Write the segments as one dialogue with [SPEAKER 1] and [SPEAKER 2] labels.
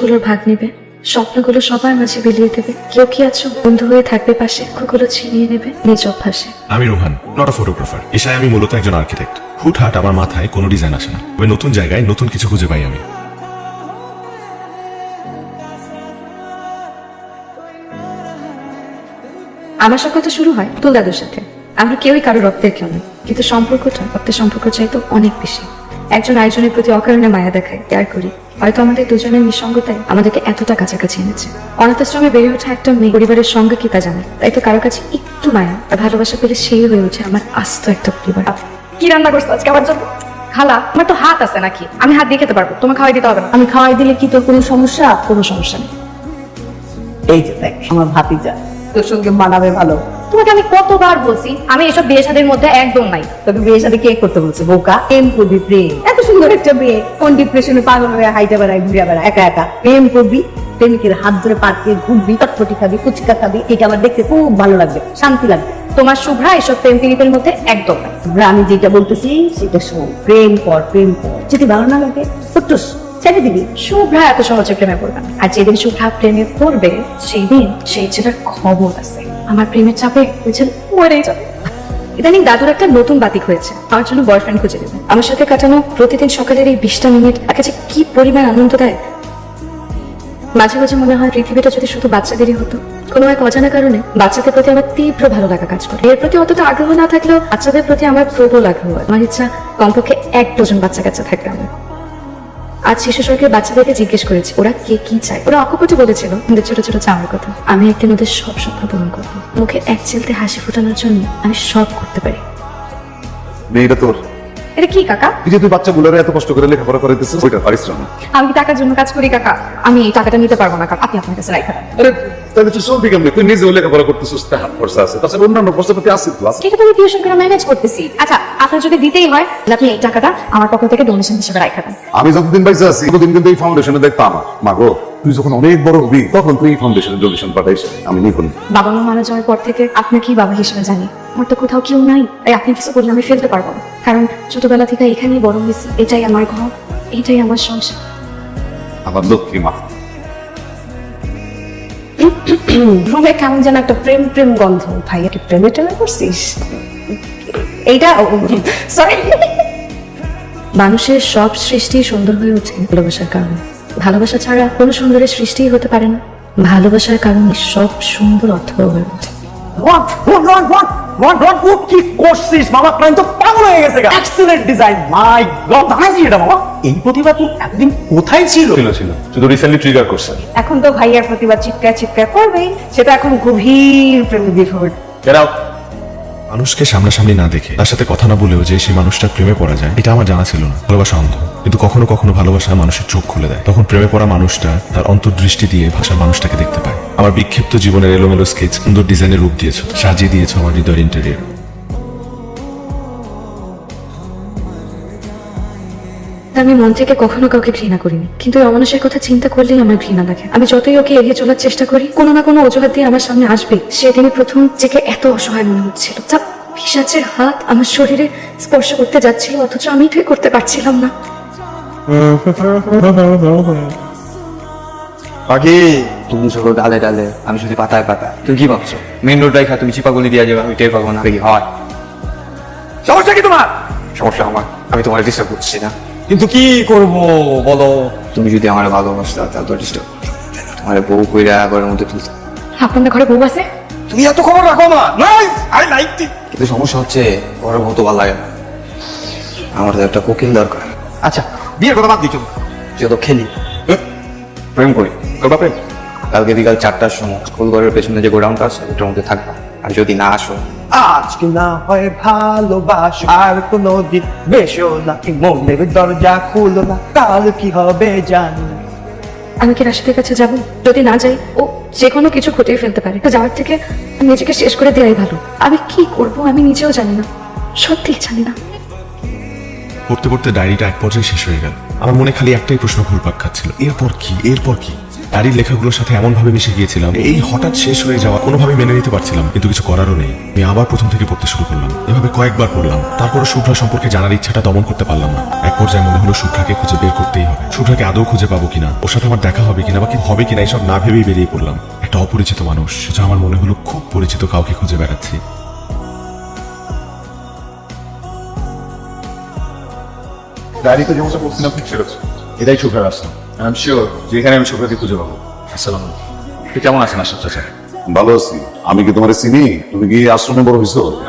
[SPEAKER 1] গুলোর ভাগ নেবে। স্বপ্নগুলো সবার মাঝে বিলিয়ে দেবে। কেউ কি আছো? বন্ধু হয়ে থাকবে পাশে। দুঃখগুলো ছিনিয়ে নেবে নিজ অভ্যাসে।
[SPEAKER 2] আমি রোহান নট ফটোগ্রাফার পেশায় আমি মূলত একজন আর্কিটেক্ট হুটহাট আমার মাথায় কোনো ডিজাইন আসে না। তবে নতুন জায়গায় নতুন কিছু খুঁজে পাই আমি।
[SPEAKER 1] আমার তো শুরু হয় তুল দাদুর সাথে। আমরা কেউই কারও রক্তের কেউ নয় কিন্তু সম্পর্কটা রক্তের সম্পর্ক চাইতো অনেক বেশি। একজন আরেকজনের প্রতি অকারণে মায়া দেখায় কেয়ার করি। হয়তো আমাদের দুজনের নিঃসঙ্গতায় আমাদেরকে এতটা কাছাকাছি এনেছে। অনাথ আশ্রমে বেড়ে ওঠা একটা মেয়ে পরিবারের সঙ্গে কি তা জানে? তাই তো কারও কাছে একটু মায়া আর ভালোবাসা পেলে সেই হয়ে ওঠে আমার আস্ত একটা পরিবার।
[SPEAKER 3] কি রান্না করছ আজকে আমার জন্য? খালা আমার তো হাত আছে নাকি? আমি হাত দিয়ে খেতে পারব তোমার খাওয়াই দিতে হবে না।
[SPEAKER 4] আমি খাওয়াই দিলে কি তোর কোনো সমস্যা? কোনো সমস্যা নেই। এই যে দেখ আমার ভাতিজা তোর সঙ্গে মানাবে ভালো।
[SPEAKER 3] তোমাকে আমি কতবার বলছি আমি এসব বিয়ে শাদের মধ্যে একদম নাই।
[SPEAKER 4] তোকে বিয়ের সাথে কে করতে বলছে বোকা? প্রেম করবি প্রেম। এত সুন্দর একটা মেয়ে কোন ডিপ্রেশনে পাগল হয়ে হাইটা বেড়ায় ঘুরে বেড়ায় একা একা। প্রেম করবি প্রেমিকের হাত ধরে পার্কে ঘুরবি চটপটি খাবি ফুচকা খাবি এটা আমার দেখতে খুব ভালো লাগবে শান্তি লাগবে।
[SPEAKER 3] তোমার শুভ্রা এসব প্রেম প্রীতির মধ্যে একদম
[SPEAKER 4] আমি যেটা বলতেছি সেটা শোন। প্রেম কর প্রেম কর। যদি ভালো না লাগে ফুটুস ছেড়ে দিবি।
[SPEAKER 3] শুভ্রা এত সহজে প্রেমে পড়বে আর যেদিন শুভ্রা প্রেমে পড়বে সেই দিন সেই ছেলের খবর আছে, আমার প্রেমের চাপে ওই ছেলে মরেই যাবে।
[SPEAKER 1] ইদানিং দাদুর একটা নতুন বাতিক হয়েছে। আমার জন্য বয়ফ্রেন্ড খুঁজে দেবে আমার সাথে কাটানো প্রতিদিন সকালের এই বিশটা মিনিট তার কাছে কি পরিমাণ আনন্দ দেয়। মাঝে মাঝে মনে হয় পৃথিবীটা যদি শুধু বাচ্চাদেরই হতো, কোনো এক অজানা কারণে বাচ্চাদের প্রতি আমার তীব্র ভালো লাগা কাজ করে। এর প্রতি অতটা আগ্রহ না থাকলেও বাচ্চাদের প্রতি আমার প্রবল আগ্রহ আমার ইচ্ছা কমপক্ষে এক ডজন বাচ্চা কাচ্চা থাকবে আমার আজ শিশু সরকারের বাচ্চাদেরকে জিজ্ঞেস করেছি ওরা কে কি চায়? ওরা অকপটে বলেছিল ওদের ছোট ছোট চাওয়ার কথা। আমি একদিন ওদের সব স্বপ্ন পূরণ করব। মুখে এক চিলতে হাসি ফোটানোর জন্য আমি সব করতে পারি।
[SPEAKER 5] মেয়েটা তোর?
[SPEAKER 3] এটা কি কাকা?
[SPEAKER 5] তুই যে তুই বাচ্চাগুলোর এত কষ্ট করে লেখাপড়া করে দিচ্ছিস ওইটা
[SPEAKER 3] আমি কি টাকার জন্য কাজ করি কাকা। আমি এই টাকাটা নিতে পারব না কাকা। আপনি আপনার কাছে রাখা।
[SPEAKER 5] আরে তাহলে তুই চলবি কেমনি? তুই নিজেও লেখাপড়া করতেছিস খরচা আছে। তাছাড়া অন্যান্য আছে তো আছে।
[SPEAKER 3] এটা তো আমি টিউশন করে ম্যানেজ করতেছি। আচ্ছা আপনার যদি দিতেই হয় তাহলে আপনি এই টাকাটা আমার পক্ষ থেকে ডোনেশন হিসেবে রাখা দেন
[SPEAKER 5] আমি যতদিন বাইসে আছি ততদিন কিন্তু এই ফাউন্ডেশনের দায়িত্ব আমার। মাগো তুই যখন অনেক বড় হবি তখন তুই এই ফাউন্ডেশনের ডোনেশন পাঠাইস আমি নিব
[SPEAKER 1] বাবা মা মারা যাওয়ার পর থেকে আপনাকেই বাবা হিসেবে জানি? আমার তো কোথাও কেউ নাই। তাই আপনি কিছু করলে আমি ফেলতে পারব না। কারণ ছোটবেলা থেকে এখানেই বড় হয়েছি এটাই আমার ঘর এটাই আমার সংসার।
[SPEAKER 5] আমার লক্ষ্মী মা।
[SPEAKER 4] রুমে কেমন যেন একটা প্রেম প্রেম গন্ধ। ভাইয়া কি প্রেমে টেমে করছিস এইটা সরি
[SPEAKER 1] মানুষের সব সৃষ্টি সুন্দর হয়ে ওঠে ভালোবাসার কারণে। ভালোবাসা ছাড়া কোনো সুন্দরের সৃষ্টিই হতে পারে না। ভালোবাসার কারণে সব সুন্দর অর্থ হয়ে ওঠে।
[SPEAKER 6] Ron Ron Ron Ron Ron Ron ও কি করছিস? মামা প্রাণ তো পাগল হয়ে গেছে এক্সেলেন্ট ডিজাইন মাই গড দাঁড়াইছি এটা মামা এই প্রতিভা তো এতদিন কোথায় ছিল?
[SPEAKER 2] ছিল ছিল। শুধু রিসেন্টলি ট্রিগার করছে
[SPEAKER 4] এখন তো ভাইয়ার প্রতিবাদ চিৎকার চিৎকার করবেই সেটা এখন গভীর প্রেমে বিভোর।
[SPEAKER 2] মানুষকে সামনাসামনি না দেখে তার সাথে কথা না বলেও যে সেই মানুষটা প্রেমে পড়া যায়, এটা আমার জানা ছিল না। ভালোবাসা অন্ধ। কিন্তু কখনো কখনো ভালোবাসা মানুষের চোখ খুলে দেয়। তখন প্রেমে পড়া মানুষটা তার অন্তর্দৃষ্টি দিয়ে ভাষার মানুষটাকে দেখতে পায়। আমার বিক্ষিপ্ত জীবনের এলোমেলো স্কেচ সুন্দর ডিজাইনের রূপ দিয়েছ, সাজিয়ে দিয়েছ আমার হৃদয়ের ইন্টেরিয়র
[SPEAKER 1] আমি মন থেকে কখনো কাউকে ঘৃণা করিনি। কিন্তু এই অমানুষের কথা চিন্তা করলেই আমার ঘৃণা লাগে। আমি যতই ওকে এগিয়ে চলার চেষ্টা করি কোনো না কোনো অজুহাত দিয়ে আমার সামনে আসবে। সেদিনই প্রথম থেকে এত অসহায় মনে হচ্ছিল। পিসাচের হাত আমার শরীরে স্পর্শ করতে যাচ্ছিল অথচ আমি ঠিক করতে পারছিলাম না।
[SPEAKER 7] পাখি তুমি শুধু ডালে ডালে আমি শুধু পাতায় পাতা তুমি কি ভাবছ? মেন রোড রেখা তুমি চিপাগুলি দিয়ে যাবে আমি টের পাবো না। হয়? সমস্যা কি তোমার? সমস্যা আমার। আমি তোমার ডিস্টার্ব করছি না। কিন্তু কি করব বলো? তুমি যদি আমার ভালোবাসতা তাহলে তো ডিস্টার্ব তোমার বউ কইরা ঘরের মধ্যে তুলতে।
[SPEAKER 1] আপনাদের ঘরে বউ আছে?
[SPEAKER 7] তুমি এত খবর রাখো না। নাই আই লাইক কিন্তু সমস্যা হচ্ছে ঘরের বউ তো ভালো লাগে না। আমার তো একটা কোকিল দরকার।
[SPEAKER 6] আচ্ছা বিয়ের কথা বাদ দিছো
[SPEAKER 7] যত খেলি। প্রেম করি। করবা প্রেম কালকে বিকাল চারটার সময় স্কুল ঘরের পেছনে যে গোডাউনটা আছে ওটার মধ্যে থাকবা। আর যদি না আসো
[SPEAKER 6] আজকে না হয় ভালোবাসো আর কোনো দিন বেশো না কি মনের দরজা খুলো না কাল কি হবে জানি
[SPEAKER 1] আমি কি রাশিদের কাছে যাব? যদি না যাই ও যে কোনো কিছু ঘটিয়ে ফেলতে পারে। তো যাওয়ার থেকে নিজেকে শেষ করে দেওয়াই ভালো। আমি কি করব আমি নিজেও জানি না। সত্যি জানি না।
[SPEAKER 2] পড়তে পড়তে ডায়েরিটা এক পর্যায়ে শেষ হয়ে গেল। আমার মনে খালি একটাই প্রশ্ন ঘুরপাক খাচ্ছিল। এরপর কি? এরপর কি? ডায়েরির লেখাগুলোর সাথে এমন ভাবে মিশে গিয়েছিলাম, এই হঠাৎ শেষ হয়ে যাওয়া কোনোভাবে মেনে নিতে পারছিলাম, কিন্তু কিছু করারও নেই। আমি আবার প্রথম থেকে পড়তে শুরু করলাম। এভাবে কয়েকবার পড়লাম। তারপরে শুভ্রা সম্পর্কে জানার ইচ্ছাটা দমন করতে পারলাম না। এক পর্যায়ে মনে হলো শুভ্রাকে খুঁজে বের করতেই হবে। শুভ্রাকে আদৌ খুঁজে পাবো কিনা, ওর সাথে আমার দেখা হবে কিনা বা কি হবে কিনা এইসব না ভেবেই বেরিয়ে পড়লাম। একটা অপরিচিত মানুষ যা আমার মনে হলো খুব পরিচিত কাউকে খুঁজে বেড়াচ্ছি।
[SPEAKER 5] ডায়েরিতে যেমনটা বলছিলাম ঠিক সেরকম এটাই শুভ্রার রাস্তা আই এম শিওর যে এখানে আমি শুভ্রাকে খুঁজে পাবো।
[SPEAKER 8] আসসালাম তুই কেমন আছেন আশা চাচা
[SPEAKER 5] ভালো আছি। আমি কি তোমার চিনি? তুমি কি আশ্রমে বড় হয়েছো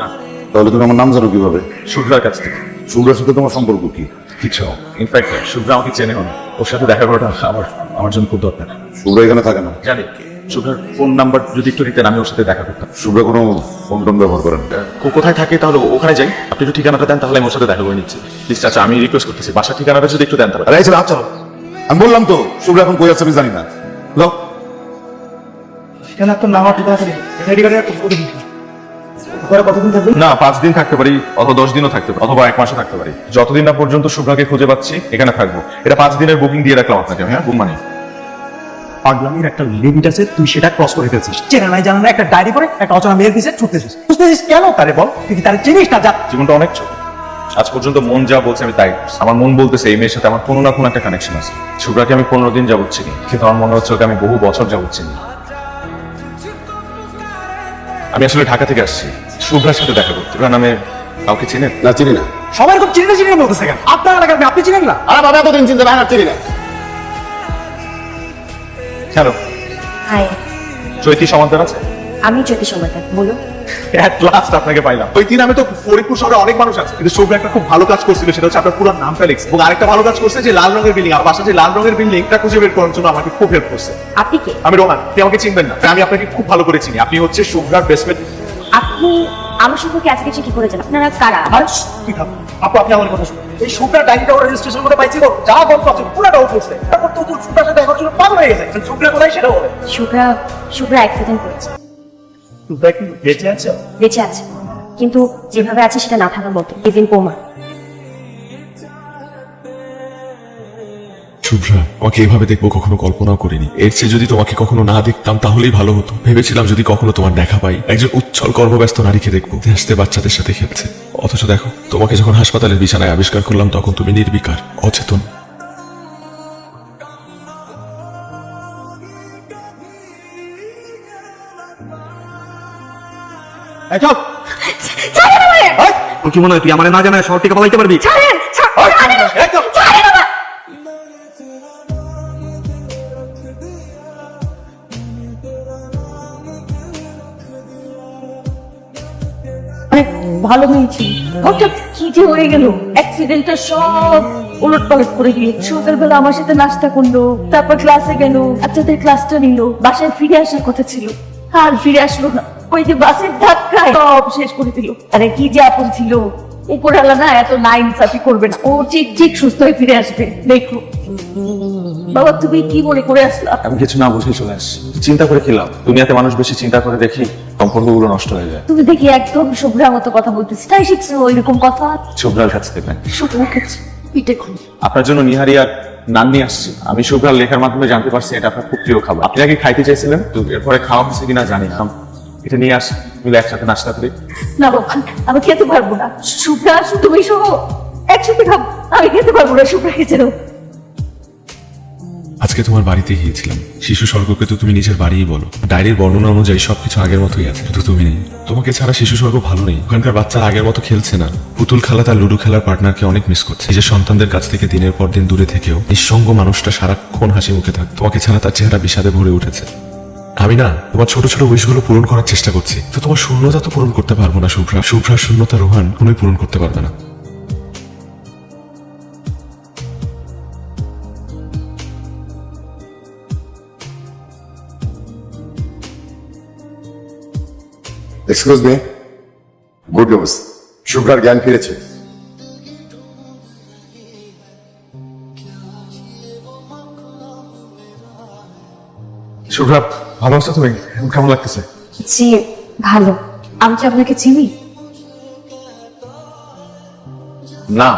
[SPEAKER 5] তাহলে তুমি আমার নাম জানো কীভাবে?
[SPEAKER 8] শুভ্রার কাছ থেকে।
[SPEAKER 5] শুভ্রার সাথে তোমার সম্পর্ক কি?
[SPEAKER 2] কিছু
[SPEAKER 8] ইনফ্যাক্ট শুভ্রা আমাকে চেনে না। ওর সাথে দেখা করাটা আমার আমার জন্য খুব দরকার।
[SPEAKER 5] শুভ্রা এখানে থাকে না?
[SPEAKER 8] জানি। শুভ্রার ফোন নাম্বার যদি একটু দিতেন আমি ওর সাথে দেখা করতাম।
[SPEAKER 5] শুভ্রা কোনো ফোন টোন ব্যবহার করেন না।
[SPEAKER 8] কো- কোথায় থাকে তাহলে ওখানে যাই। আপনি একটু ঠিকানাটা দেন তাহলে আমি ওর সাথে দেখা করে নিচ্ছি। প্লিজ চাচা আমি রিকোয়েস্ট করতেছি। বাসার ঠিকানাটা যদি একটু দেন তাহলে।
[SPEAKER 5] ছাড়ো। আমি বললাম তো শুভ্রা এখন কই আছে আমি জানি না। যাও।
[SPEAKER 8] না পাঁচ দিন থাকতে পারি অথবা দশ দিনও থাকতে পারি অথবা এক মাসও থাকতে পারি। যতদিন না পর্যন্ত শুভ্রাকে খুঁজে পাচ্ছি এখানে থাকব। এটা পাঁচ দিনের বুকিং দিয়ে রাখলাম আপনাকে হ্যাঁ? বুক মানি
[SPEAKER 6] পাগলামির একটা লিমিট আছে তুই সেটা ক্রস করে ফেলছিস। চেনা নাই জানা একটা ডায়েরি করে একটা অচেনা মেয়ের পিছিয়ে ছুটতেছিস। বুঝতেছিস কেন? তারে বল তুই কি তারে চিনিস না? যা।
[SPEAKER 8] জীবনটা অনেক ছোট। আজ পর্যন্ত মন যা বলছে আমি তাই আমার মন বলতেছে এই মেয়ের সাথে আমার কোনো না কোনো একটা কানেকশন আছে। শুভ্রাকে আমি পনেরো দিন যাবত চিনি কিন্তু আমার মনে হচ্ছে ওকে আমি বহু বছর যাবত চিনি আমি আসলে ঢাকা থেকে আসছি। শুভ্রার সাথে দেখা করতে। শুভ্রা নামে কাউকে চিনেন
[SPEAKER 5] না চিনি না।
[SPEAKER 6] সবাই খুব চিনে চিনে বলতেছে কেন? আপনার এলাকার মেয়ে, আপনি চিনেন না?
[SPEAKER 5] আরে বাবা এতদিন চিনতে না চিনি না।
[SPEAKER 8] হ্যালো।
[SPEAKER 9] হাই।
[SPEAKER 8] চৈতি সমাদার আছে?
[SPEAKER 9] আমি জ্যোতি সমাদার বলো
[SPEAKER 8] এট লাস্ট আপনাকে পাইলাম। ওই দিন আমি তো ফরিদপুর শহরে অনেক মানুষ আছে কিন্তু শুভ্রা একটা খুব ভালো কাজ করছিল সেটা হচ্ছে আপনার পুরো নামটা লিখছে এবং আরেকটা ভালো কাজ করছে যে লাল রঙের বিল্ডিং আর বাসা যে লাল রঙের বিল্ডিংটা খুঁজে বের করার জন্য আমাকে খুব হেল্প করছে।
[SPEAKER 9] আপনি কে?
[SPEAKER 8] আমি রোহান আপনি আমাকে চিনবেন না আমি আপনাকে খুব ভালো করে চিনি। আপনি হচ্ছে শুভ্রার বেসমেন্ট
[SPEAKER 9] আপনি আমার সম্পর্কে আজকে কিছু কি করে জানেন আপনারা কারা?
[SPEAKER 6] কি খাব আপু আপনি আমার কথা শুনুন। এই শুক্রার ডায়েরিটা ওর রেজিস্ট্রেশন করে পাইছি যা গল্প আছে পুরোটা ও করছে। তারপর তো তোর শুক্রার সাথে এখন পাগল হয়ে গেছে। শুক্রা কোথায় সেটা বলে
[SPEAKER 9] শুভ্রা শুভ্রা অ্যাক্সিডেন্ট করেছে।
[SPEAKER 6] শুক্রা কি বেঁচে আছে?
[SPEAKER 9] বেঁচে আছে। কিন্তু যেভাবে আছে সেটা না থাকার মতো। ইভিন কোমা
[SPEAKER 2] শুভ্রা তোমাকে এভাবে দেখব কখনো কল্পনাও করিনি। এর চেয়ে যদি তোমাকে কখনো না দেখতাম তাহলেই ভালো হতো। ভেবেছিলাম যদি কখনো তোমার দেখা পাই একজন উচ্ছল কর্মব্যস্ত নারীকে দেখব। যে হাসতে বাচ্চাদের সাথে খেলছে। অথচ দেখো তোমাকে যখন হাসপাতালের বিছানায় আবিষ্কার করলাম তখন তুমি নির্বিকার অচেতন।
[SPEAKER 6] চল। তোর কি মনে হয় তুই আমার না জানায় শহর থেকে পালাইতে পারবি?
[SPEAKER 10] ভালো মেয়েছি। হঠাৎ কি যে হয়ে গেল? অ্যাক্সিডেন্টটা সব উলট পালট করে দিল সকালবেলা আমার সাথে নাস্তা করল তারপর ক্লাসে গেল বাচ্চাদের ক্লাসটা নিল বাসায় ফিরে আসার কথা ছিল। আর ফিরে আসলো না। ওই যে বাসের ধাক্কায় সব শেষ করে দিল। আরে কি যে আপন ছিল। উপরওয়ালা না এত না ইনসাফি করবে না। ও ঠিক ঠিক সুস্থ হয়ে ফিরে আসবে। দেখো। বাবা তুমি কি মনে করে আসলা?
[SPEAKER 8] আমি কিছু না বুঝে চলে আসছি। চিন্তা করে খেলাম দুনিয়াতে মানুষ বেশি চিন্তা করে দেখি সম্পর্কগুলো নষ্ট হয়ে যায়।
[SPEAKER 10] তুমি দেখি একদম শুভ্রার মতো কথা বলতেছি। তাই শিখছো ওইরকম কথা?
[SPEAKER 8] শুভ্রার কাছ থেকে।
[SPEAKER 10] শুভ্রার কাছে পিঠে খুলি
[SPEAKER 8] আপনার জন্য নিহারি আর নান নিয়ে আসছি। আমি শুভ্রার লেখার মাধ্যমে জানতে পারছি এটা আপনার খুব প্রিয় খাবার। আপনি আগে খাইতে চাইছিলেন? তো এরপরে খাওয়া হচ্ছে কিনা জানি না। এটা নিয়ে আস মিলে একসাথে নাস্তা করি।
[SPEAKER 10] না বাবা আমি খেতে পারব না। শুভ্রা তুমি সহ একসাথে খাব আমি খেতে পারব না শুভ্রা খেতে দাও।
[SPEAKER 2] আজকে তোমার বাড়িতে গিয়েছিলাম। শিশু স্বর্গকে তো তুমি নিজের বাড়িই বলো। ডায়েরির বর্ণনা অনুযায়ী সবকিছু আগের মতোই আছে। শুধু তুমি নেই। তোমাকে ছাড়া শিশু স্বর্গ ভালো নেই। ওখানকার বাচ্চারা আগের মতো খেলছে না। পুতুল খেলা তার লুডো খেলার পার্টনারকে অনেক মিস করছে। নিজের সন্তানদের কাছ থেকে দিনের পর দিন দূরে থেকেও নিঃসঙ্গ মানুষটা সারাক্ষণ হাসি মুখে থাক তোমাকে ছাড়া তার চেহারা বিষাদে ভরে উঠেছে। আমি না তোমার ছোট ছোট উইশগুলো পূরণ করার চেষ্টা করছি। তো তোমার শূন্যতা তো পূরণ করতে পারব না শুভ্রা শুভ্রার শূন্যতা রোহান কোনোই পূরণ করতে পারবে না।
[SPEAKER 5] এক্সকিউজ মি গুড নিউজ শুভ্রার জ্ঞান ফিরেছে।
[SPEAKER 8] শুভ্রা ভালো আছো তুমি? কেমন লাগতেছে?
[SPEAKER 9] জি ভালো। আমি কি আপনাকে চিনি?
[SPEAKER 8] না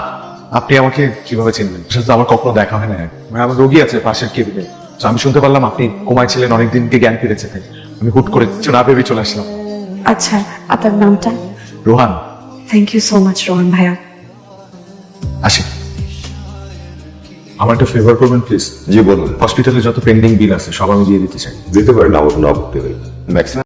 [SPEAKER 8] আপনি আমাকে কীভাবে চিনবেন? সেটা তো আমার কখনো দেখা হয় না মানে আমার রোগী আছে পাশের কেবিনে। তো আমি শুনতে পারলাম আপনি কোমায় ছিলেন অনেকদিনকে জ্ঞান ফিরেছে তাই। আমি হুট করে কিছু না ভেবে চলে আসলাম।
[SPEAKER 1] আচ্ছা আপনার নামটা?
[SPEAKER 8] Rohan.
[SPEAKER 1] Thank you so much Rohan ভাইয়া।
[SPEAKER 8] আসি। আমার একটা ফেভার করবেন প্লিজ
[SPEAKER 5] জি বলুন।
[SPEAKER 8] হসপিটালে যত পেন্ডিং বিল আছে সব আমি দিয়ে দিতে চাই।
[SPEAKER 5] দিতে পারেন আমার কোনো আপত্তি নেই ম্যাক্সিমাম